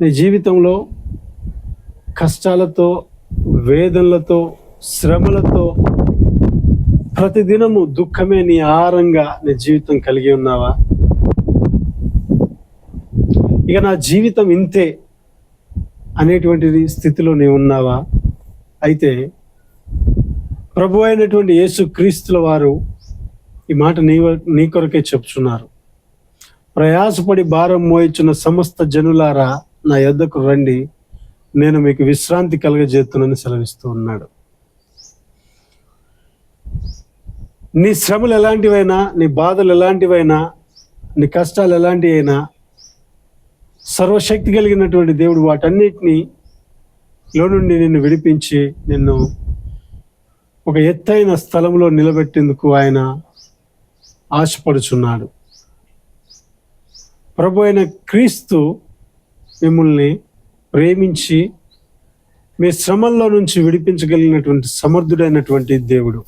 నీ జీవితంలో కష్టాలతో వేదనలతో శ్రమలతో ప్రతిదినము దుఃఖమే నీ ఆహారంగా నీ జీవితం కలిగి ఉన్నావా? ఇక నా జీవితం ఇంతే అనేటువంటిది స్థితిలో నీవు ఉన్నావా? అయితే ప్రభు అయినటువంటి యేసు క్రీస్తుల వారు ఈ మాట నీ నీ కొరకే చెప్తున్నారు. ప్రయాసపడి భారం మోయించిన సమస్త జనులారా నా యొద్దకు రండి. నేను మీకు విశ్రాంతి కలగజేస్తున్నానని సెలవిస్తూ ఉన్నాడు. నీ శ్రమలు ఎలాంటివైనా నీ బాధలు ఎలాంటివైనా నీ కష్టాలు ఎలాంటివి అయినా సర్వశక్తి కలిగినటువంటి దేవుడు వాటన్నిటినీ లో నుండి నిన్ను విడిపించి నిన్ను ఒక ఎత్తైన స్థలంలో నిలబెట్టేందుకు ఆయన ఆశపడుచున్నాడు. ప్రభు అయిన క్రీస్తు మిమ్మల్ని ప్రేమించి మీ శ్రమల్లో నుంచి విడిపించగలిగినటువంటి సమర్థుడైనటువంటి దేవుడు.